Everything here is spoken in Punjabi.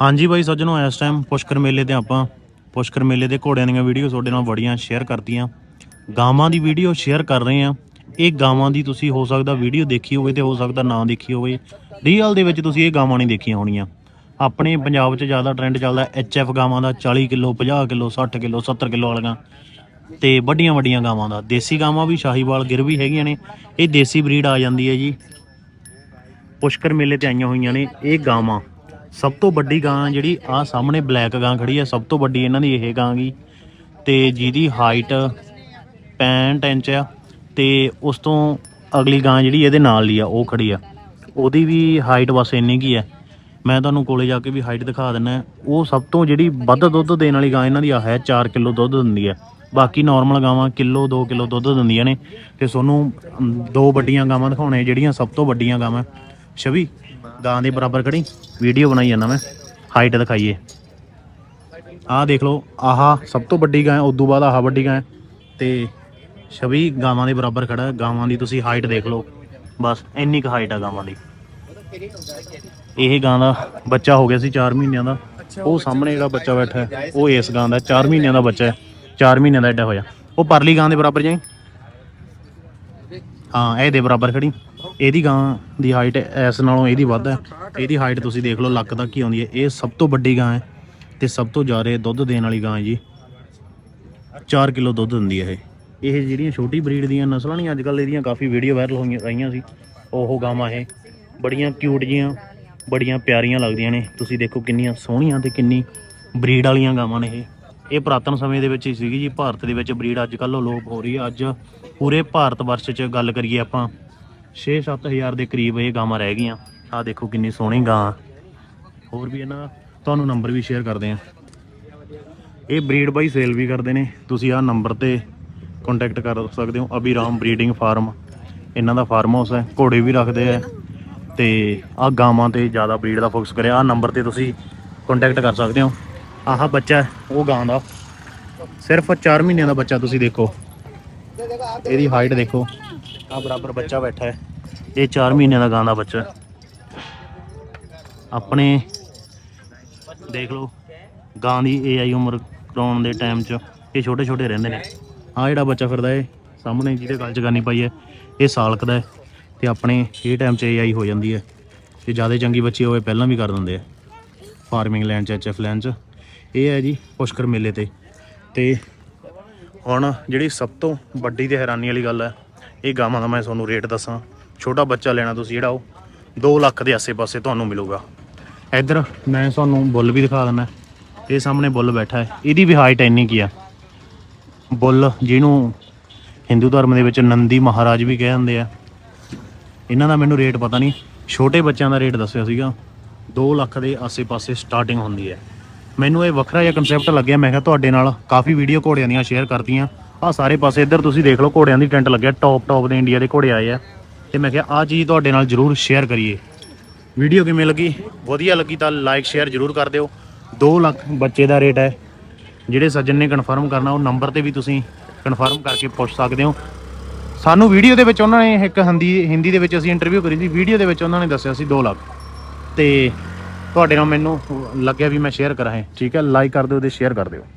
ਹਾਂਜੀ ਬਾਈ ਸੱਜਣੋ, ਇਸ ਟਾਈਮ ਪੁਸ਼ਕਰ ਮੇਲੇ ਤੇ ਆਪਾਂ ਪੁਸ਼ਕਰ ਮੇਲੇ ਦੇ ਘੋੜਿਆਂ ਦੀਆਂ ਵੀਡੀਓ ਤੁਹਾਡੇ ਨਾਲ ਬੜੀਆਂ ਸ਼ੇਅਰ ਕਰਤੀਆਂ। ਗਾਵਾਂ ਦੀ ਵੀਡੀਓ ਸ਼ੇਅਰ ਕਰ ਰਹੇ ਆ ਇਹ ਗਾਵਾਂ ਦੀ ਤੁਸੀਂ ਹੋ ਸਕਦਾ ਵੀਡੀਓ ਦੇਖੀ ਹੋਵੇ ਤੇ ਹੋ ਸਕਦਾ ਨਾ ਦੇਖੀ ਹੋਵੇ। ਰੀਅਲ ਦੇ ਵਿੱਚ ਤੁਸੀਂ ਇਹ ਗਾਵਾਂ ਨਹੀਂ ਦੇਖੀਆਂ ਹੋਣੀਆਂ। ਆਪਣੇ ਪੰਜਾਬ 'ਚ ਜ਼ਿਆਦਾ ਟ੍ਰੈਂਡ ਚੱਲਦਾ ਐਫ ਗਾਵਾਂ ਦਾ 40 ਕਿਲੋ 50 ਕਿਲੋ 60 ਕਿਲੋ 70 ਕਿਲੋ ਵਾਲੀਆਂ। ਤੇ ਵੱਡੀਆਂ ਵੱਡੀਆਂ ਗਾਵਾਂ ਦਾ। ਦੇਸੀ ਗਾਵਾਂ ਵੀ, ਸ਼ਾਹੀਵਾਲ ਗਿਰ ਵੀ ਹੈਗੀਆਂ ਨੇ। ਇਹ ਦੇਸੀ ਬਰੀਡ ਆ ਜਾਂਦੀ ਹੈ ਜੀ। ਪੁਸ਼ਕਰ ਮੇਲੇ ਤੇ ਆਈਆਂ ਹੋਈਆਂ ਨੇ ਇਹ ਗਾਵਾਂ। ਸਭ ਤੋਂ ਵੱਡੀ ਗਾਂ ਜਿਹੜੀ ਆ ਸਾਹਮਣੇ ਬਲੈਕ ਗਾਂ ਖੜੀ ਹੈ ਸਭ ਤੋਂ ਵੱਡੀ ਇਹਨਾਂ ਦੀ ਇਹ ਗਾਂ ਗਈ ਤੇ ਜਿਹਦੀ ਹਾਈਟ 65 ਇੰਚ ਆ, ਤੇ ਉਸ ਤੋਂ ਅਗਲੀ ਗਾਂ ਜਿਹੜੀ ਇਹਦੇ ਨਾਲ ਹੀ ਆ, ਉਹ ਖੜੀ ਆ। ਉਹਦੀ ਵੀ ਹਾਈਟ ਬਸ ਇੰਨੀ ਕੀ ਹੈ ਮੈਂ ਤੁਹਾਨੂੰ ਕੋਲੇ ਜਾ ਕੇ ਵੀ ਹਾਈਟ ਦਿਖਾ ਦਿੰਨਾ ਉਹ ਸਭ ਤੋਂ ਜਿਹੜੀ ਵੱਧ ਦੁੱਧ ਦੇਣ ਵਾਲੀ ਗਾਂ ਇਹਨਾਂ ਦੀ ਆ, ਹੈ 4 ਕਿਲੋ ਦੁੱਧ ਦਿੰਦੀ ਹੈ ਬਾਕੀ ਨਾਰਮਲ ਗਾਵਾਂ ਕਿਲੋ 2 ਕਿਲੋ ਦੁੱਧ ਦਿੰਦੀਆਂ ਨੇ। ਤੇ ਤੁਹਾਨੂੰ ਦੋ ਵੱਡੀਆਂ ਗਾਵਾਂ ਦਿਖਾਉਣੇ ਜਿਹੜੀਆਂ ਸਭ ਤੋਂ ਵੱਡੀਆਂ ਗਾਵਾਂ। ਛਵੀ ਗਾਂ ਦੇ ਬਰਾਬਰ ਖੜੀ। ਵੀਡੀਓ ਬਣਾਈ ਜਾਂਦਾ ਮੈਂ। ਹਾਈਟ ਦਿਖਾਈਏ। ਆਹ ਦੇਖ ਲਓ, ਆਹ ਸਭ ਤੋਂ ਵੱਡੀ ਗਾਂ ਹੈ ਉਦੋਂ ਬਾਅਦ ਆਹ ਵੱਡੀ ਗਾਂ ਤੇ ਛਵੀ ਗਾਵਾਂ ਦੇ ਬਰਾਬਰ ਖੜਾ ਗਾਵਾਂ ਦੀ ਤੁਸੀਂ ਹਾਈਟ ਦੇਖ ਲਓ। ਬਸ, ਇੰਨੀ ਕੁ ਹਾਈਟ ਆ ਗਾਵਾਂ ਦੀ। ਇਹ ਗਾਂ ਦਾ ਬੱਚਾ ਹੋ ਗਿਆ ਸੀ 4 ਮਹੀਨਿਆਂ ਦਾ। ਉਹ ਸਾਹਮਣੇ ਜਿਹੜਾ ਬੱਚਾ ਬੈਠਾ ਹੈ, ਉਹ ਇਸ ਗਾਂ ਦਾ 4 ਮਹੀਨਿਆਂ ਦਾ ਬੱਚਾ ਹੈ। 4 ਮਹੀਨਿਆਂ ਦਾ ਐਡਾ ਹੋਇਆ। ਉਹ ਪਰਲੀ ਗਾਂ ਦੇ ਬਰਾਬਰ ਜਾਈ। ਹਾਂ, ਇਹ ਦੇ ਬਰਾਬਰ ਖੜੀ। ਇਹਦੀ ਗਾਂ ਦੀ ਹਾਈਟ ਇਸ ਨਾਲੋਂ ਇਹਦੀ ਵੱਧ ਹੈ। ਇਹਦੀ ਹਾਈਟ ਤੁਸੀਂ ਦੇਖ ਲਓ, ਲੱਕ ਤੱਕ ਹੀ ਆਉਂਦੀ ਹੈ। ਇਹ ਸਭ ਤੋਂ ਵੱਡੀ ਗਾਂ ਹੈ ਤੇ ਸਭ ਤੋਂ ਜ਼ਿਆਦਾ ਦੁੱਧ ਦੇਣ ਵਾਲੀ ਗਾਂ ਹੈ ਜੀ। 4 ਕਿਲੋ ਦੁੱਧ ਦਿੰਦੀ ਹੈ ਇਹ। ਇਹ ਜਿਹੜੀਆਂ ਛੋਟੀ ਬਰੀਡ ਦੀਆਂ ਨਸਲਾਂ ਨਹੀਂ ਅੱਜ ਕੱਲ ਇਹਦੀਆਂ ਕਾਫੀ ਵੀਡੀਓ ਵਾਇਰਲ ਹੋਈਆਂ ਰਹੀਆਂ ਸੀ। ਉਹ ਗਾਵਾਂ ਇਹ ਬੜੀਆਂ ਕਿਊਟ ਜੀਆਂ, ਬੜੀਆਂ ਪਿਆਰੀਆਂ ਲੱਗਦੀਆਂ ਨੇ। ਤੁਸੀਂ ਦੇਖੋ ਕਿੰਨੀਆਂ ਸੋਹਣੀਆਂ ਤੇ ਕਿੰਨੀ ਬਰੀਡ ਵਾਲੀਆਂ ਗਾਵਾਂ ਨੇ ਇਹ। ਇਹ ਪੁਰਾਤਨ ਸਮੇਂ ਦੇ ਵਿੱਚ ਹੀ ਸੀਗੀ ਜੀ। ਭਾਰਤ ਦੇ ਵਿੱਚ ਬਰੀਡ ਅੱਜ ਕੱਲ੍ਹ ਲੋਪ ਹੋ ਰਹੀ ਹੈ। ਅੱਜ ਪੂਰੇ ਭਾਰਤ ਵਰਸ਼ 'ਚ ਗੱਲ ਕਰੀਏ ਆਪਾਂ 6-7 ਹਜ਼ਾਰ ਦੇ ਕਰੀਬ ਇਹ ਗਾਵਾਂ ਰਹਿ ਗਈਆਂ। ਆਹ ਦੇਖੋ ਕਿੰਨੀ ਸੋਹਣੀ ਗਾਂ। ਹੋਰ ਵੀ ਇਹਨਾਂ ਦਾ ਤੁਹਾਨੂੰ ਨੰਬਰ ਵੀ ਸ਼ੇਅਰ ਕਰਦੇ ਆ ਇਹ ਬਰੀਡ ਬਾਈ ਸੇਲ ਵੀ ਕਰਦੇ ਨੇ। ਤੁਸੀਂ ਆਹ ਨੰਬਰ ਤੇ ਕੰਟੈਕਟ ਕਰ ਸਕਦੇ ਹੋ। ਅਭਿਰਾਮ ਬਰੀਡਿੰਗ ਫਾਰਮ ਇਹਨਾਂ ਦਾ ਫਾਰਮ ਹਾਊਸ ਹੈ। ਘੋੜੇ ਵੀ ਰੱਖਦੇ ਆ। ਤੇ ਆਹ ਗਾਵਾਂ ਤੇ ਜ਼ਿਆਦਾ ਬਰੀਡ ਦਾ ਫੋਕਸ ਕਰਿਆ। ਆਹ ਨੰਬਰ ਤੇ ਤੁਸੀਂ ਕੰਟੈਕਟ ਕਰ ਸਕਦੇ ਹੋ। ਆਹ ਬੱਚਾ ਉਹ ਗਾਂ ਦਾ। ਸਿਰਫ 4 ਮਹੀਨਿਆਂ ਦਾ ਬੱਚਾ ਤੁਸੀਂ ਦੇਖੋ। ਇਹਦੀ ਹਾਈਟ ਦੇਖੋ। ਆ ਬਰਾਬਰ ਬੱਚਾ ਬੈਠਾ ਹੈ। ਇਹ 4 ਮਹੀਨਿਆਂ ਦਾ ਗਾਂ ਦਾ ਬੱਚਾ ਹੈ। ਆਪਣੇ ਦੇਖ ਲਓ, ਗਾਂ ਦੀ ਏਆਈ ਉਮਰ ਕਰਾਉਣ ਦੇ ਟਾਈਮ 'ਚ ਇਹ ਛੋਟੇ ਛੋਟੇ ਰਹਿੰਦੇ ਨੇ। ਆ ਜਿਹੜਾ ਬੱਚਾ ਫਿਰਦਾ ਏ ਸਾਹਮਣੇ ਜਿਹਦੇ ਗਲ 'ਚ ਗਾਨੀ ਪਾਈ ਹੈ, ਇਹ ਸਾਲਕ ਦਾ ਹੈ ਤੇ ਆਪਣੇ ਇਹ ਟਾਈਮ 'ਚ ਏਆਈ ਹੋ ਜਾਂਦੀ ਹੈ ਤੇ ਜ਼ਿਆਦਾ ਚੰਗੀ ਬੱਚੀ ਹੋਵੇ ਪਹਿਲਾਂ ਵੀ ਕਰ ਦਿੰਦੇ ਆ। ਫਾਰਮਿੰਗ ਲੈਂਡ 'ਚ ਐਚਐਫ ਲੈਂਡ 'ਚ। ਇਹ ਹੈ ਜੀ ਪੁਸ਼ਕਰ ਮੇਲੇ ਤੇ। ਤੇ ਹੁਣ ਜਿਹੜੀ ਸਭ ਤੋਂ ਵੱਡੀ ਤੇ ਹੈਰਾਨੀ ਵਾਲੀ ਗੱਲ ਹੈ ਇਹ ਗਾਵਾਂ ਦਾ ਮੈਂ ਤੁਹਾਨੂੰ ਰੇਟ ਦੱਸਾਂ। ਛੋਟਾ ਬੱਚਾ ਲੈਣਾ ਤੁਸੀਂ ਜਿਹੜਾ ਉਹ 2 ਲੱਖ ਦੇ ਆਸੇ-ਪਾਸੇ ਤੁਹਾਨੂੰ ਮਿਲੂਗਾ। ਇੱਧਰ ਮੈਂ ਤੁਹਾਨੂੰ ਬੁੱਲ ਵੀ ਦਿਖਾ ਦਿੰਦਾ। ਇਹ ਸਾਹਮਣੇ ਬੁੱਲ ਬੈਠਾ ਹੈ। ਇਹਦੀ ਵੀ ਹਾਈਟ ਇੰਨੀ ਕੀ ਆ। ਬੁੱਲ ਜਿਹਨੂੰ ਹਿੰਦੂ ਧਰਮ ਦੇ ਵਿੱਚ ਨੰਦੀ ਮਹਾਰਾਜ ਵੀ ਕਹਿ ਜਾਂਦੇ ਆ। ਇਹਨਾਂ ਦਾ ਮੈਨੂੰ ਰੇਟ ਪਤਾ ਨਹੀਂ। ਛੋਟੇ ਬੱਚਿਆਂ ਦਾ ਰੇਟ ਦੱਸਿਆ ਸੀਗਾ। 2 ਲੱਖ ਦੇ ਆਸੇ-ਪਾਸੇ ਸਟਾਰਟਿੰਗ ਹੁੰਦੀ ਹੈ। ਮੈਨੂੰ ਇਹ ਵੱਖਰਾ ਜਿਹਾ ਕਨਸੈਪਟ ਲੱਗਿਆ। ਮੈਂ ਕਿਹਾ ਤੁਹਾਡੇ ਨਾਲ ਕਾਫੀ ਵੀਡੀਓ ਘੋੜਿਆਂ ਦੀਆਂ ਸ਼ੇਅਰ ਕਰਤੀਆਂ। ਆ ਸਾਰੇ ਪਾਸੇ ਇੱਧਰ ਤੁਸੀਂ ਦੇਖ ਲਓ ਘੋੜਿਆਂ ਦੀ ਟੈਂਟ ਲੱਗਿਆ ਟੌਪ ਟੌਪ ਦੇ ਇੰਡੀਆ ਦੇ ਘੋੜੇ ਆਏ ਆ। ਤੇ ਮੈਂ ਕਿਹਾ ਆ ਚੀਜ਼ ਤੁਹਾਡੇ ਨਾਲ ਜ਼ਰੂਰ ਸ਼ੇਅਰ ਕਰੀਏ। ਵੀਡੀਓ ਕਿਵੇਂ ਲੱਗੀ? ਵਧੀਆ ਲੱਗੀ ਤਾਂ ਲਾਈਕ ਸ਼ੇਅਰ ਜ਼ਰੂਰ ਕਰ ਦਿਓ। 2 ਲੱਖ ਬੱਚੇ ਦਾ ਰੇਟ ਹੈ। ਜਿਹੜੇ ਸੱਜਣ ਨੇ ਕਨਫਰਮ ਕਰਨਾ, ਉਹ ਨੰਬਰ ਤੇ ਵੀ ਤੁਸੀਂ ਕਨਫਰਮ ਕਰਕੇ ਪੁੱਛ ਸਕਦੇ ਹੋ। ਸਾਨੂੰ ਵੀਡੀਓ ਦੇ ਵਿੱਚ ਉਹਨਾਂ ਨੇ ਇੱਕ ਹਿੰਦੀ ਹਿੰਦੀ ਦੇ ਵਿੱਚ ਅਸੀਂ ਇੰਟਰਵਿਊ ਕਰੀ ਸੀ। ਵੀਡੀਓ ਦੇ ਵਿੱਚ ਉਹਨਾਂ ਨੇ ਦੱਸਿਆ ਸੀ 2 ਲੱਖ। ਤੇ ਤੁਹਾਡੇ ਨਾਲ ਮੈਨੂੰ ਲੱਗਿਆ ਵੀ ਮੈਂ ਸ਼ੇਅਰ ਕਰਾਂ ਠੀਕ ਹੈ ਲਾਈਕ ਕਰ ਦਿਓ ਤੇ ਸ਼ੇਅਰ ਕਰ ਦਿਓ।